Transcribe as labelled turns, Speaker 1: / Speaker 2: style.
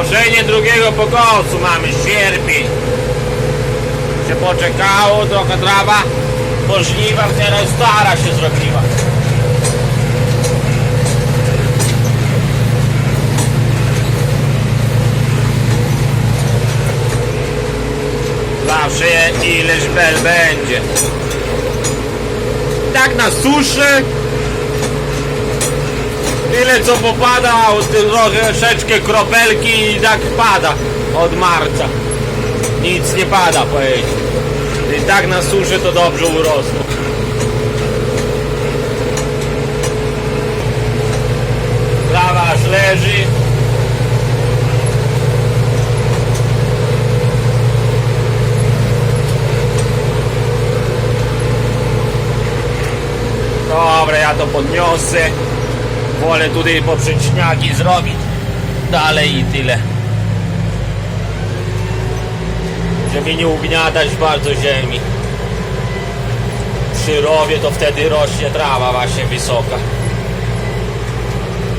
Speaker 1: Koszenie drugiego pokosu mamy, sierpień. Się poczekało, trochę trawa możliwa, teraz stara się zrobiła. Zawsze ileś bel będzie. Tak na suszy Tyle co popada, troszeczkę kropelki i tak pada od marca. Nic nie pada, powiedzieć. I tak na suszy to dobrze urosło. Trawa aż leży. Dobra, ja to podniosę. Wolę tutaj poprzeczniaki zrobić. Dalej i tyle. Żeby nie ugniatać bardzo ziemi. Przy rowie to wtedy rośnie trawa właśnie wysoka.